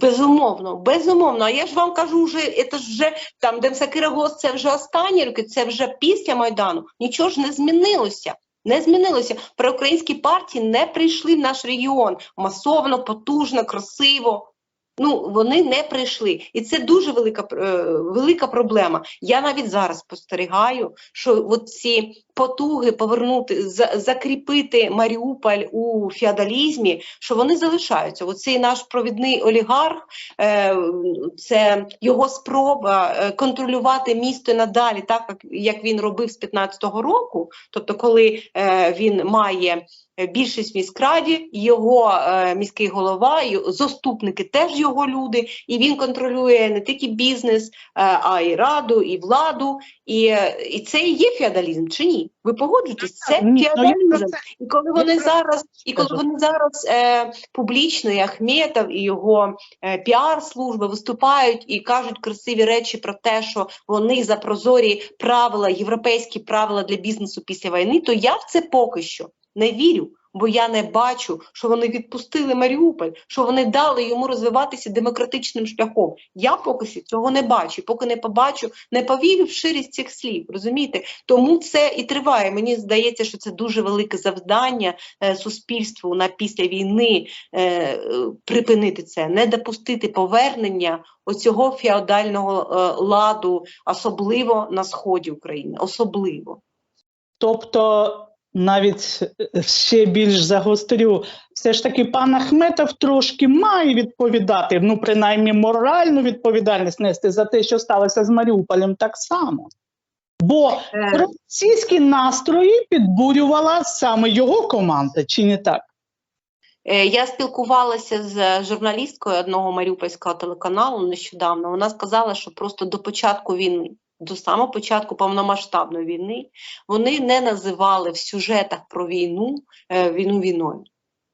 Безумовно, безумовно. А я ж вам кажу, вже це ж вже там Денсакира Гос, це вже останні роки, це вже після Майдану. Нічого ж не змінилося. Не змінилося. Проукраїнські партії не прийшли в наш регіон масовно, потужно, красиво. Ну, вони не прийшли. І це дуже велика, е, велика проблема. Я навіть зараз спостерігаю, що от ці потуги повернути, за, закріпити Маріуполь у феодалізмі, що вони залишаються. Оцей наш провідний олігарх, е, це його спроба е, контролювати місто надалі, так як, він робив з 15-го року. Тобто, коли е, він має більшість міськраді, його е, міський голова, його- заступники теж його люди, і він контролює не тільки бізнес, е, а й раду, і владу. І, е, і це і є феодалізм чи ні? Ви погоджуєтесь? Це Ні, ну, феодалізм. І коли вони зараз, і коли вони зараз е, публічно, і Ахметов і його е, піар-служби виступають і кажуть красиві речі про те, що вони за прозорі правила, європейські правила для бізнесу після війни, то я в це поки що не вірю. Бо я не бачу, що вони відпустили Маріуполь, що вони дали йому розвиватися демократичним шляхом. Я поки що цього не бачу. Поки не побачу, не повірю в ширість цих слів. Розумієте? Тому це і триває. Мені здається, що це дуже велике завдання е, суспільству на після війни е, припинити це, не допустити повернення оцього феодального е, ладу, особливо на сході України. Особливо. Тобто, навіть е, ще більш загострю, все ж таки пан Ахметов трошки має відповідати, ну принаймні моральну відповідальність нести за те, що сталося з Маріуполем, так само. Бо Е, російські настрої підбурювала саме його команда, чи не так? Е, Я спілкувалася з журналісткою одного маріупольського телеканалу нещодавно. Вона сказала, що просто до початку війни, до самого початку повномасштабної війни, вони не називали в сюжетах про війну е, війну війною.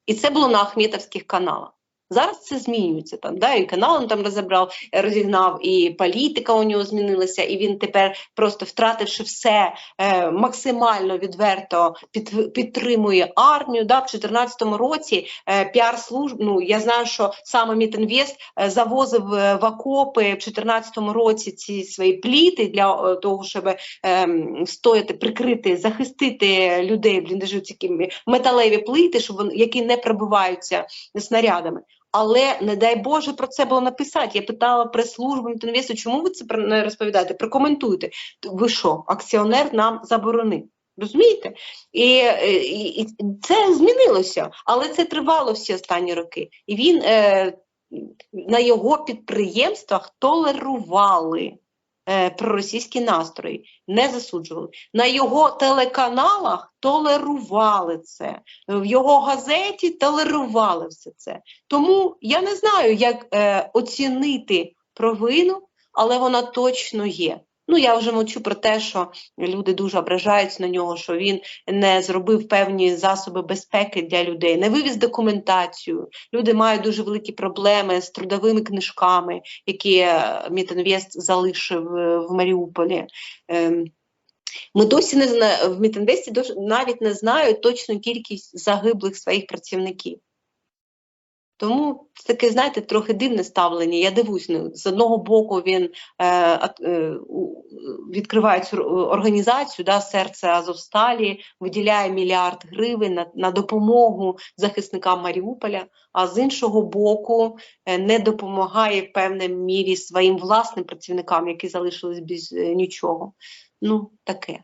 І це було на Ахметовських каналах. Зараз це змінюється там, да, і канал він там розібрав, е, розігнав, і політика у нього змінилася, і він тепер просто втративши все, е, максимально відверто під, підтримує армію. Да, в 2014 році е, піар-служб, ну я знаю, що саме Мітінвест е, завозив е, в окопи в 2014 році ці свої пліти для е, того, щоб ем, стояти, прикрити, захистити людей бліндажів, ці металеві плити, щоб вони, які не пробиваються снарядами. Але не дай Боже про це було написати. Я питала прес-службу Мітінвесту, чому ви це не розповідаєте? Прокоментуйте. Ви що, акціонер нам заборонив? Розумієте? І, е, і, і це змінилося, але це тривало всі останні роки. І він е, на його підприємствах толерували е, проросійські настрої, не засуджували. На його телеканалах толерували це, в його газеті толерували все це. Тому я не знаю, як е, оцінити провину, але вона точно є. Ну, я вже мовчу про те, що люди дуже ображаються на нього, що він не зробив певні засоби безпеки для людей, не вивіз документацію. Люди мають дуже великі проблеми з трудовими книжками, які е, залишив е, в Маріуполі. Ем, Ми досі не зна... в Мітінвесті дос- навіть не знають точну кількість загиблих своїх працівників. Тому це таке, знаєте, трохи дивне ставлення. Я дивусь, ну, з одного боку він е, е, відкриває цю організацію, да, серце Азовсталі, виділяє мільярд гривень на, на допомогу захисникам Маріуполя, а з іншого боку е, не допомагає в певній мірі своїм власним працівникам, які залишились без е, нічого. Ну, таке.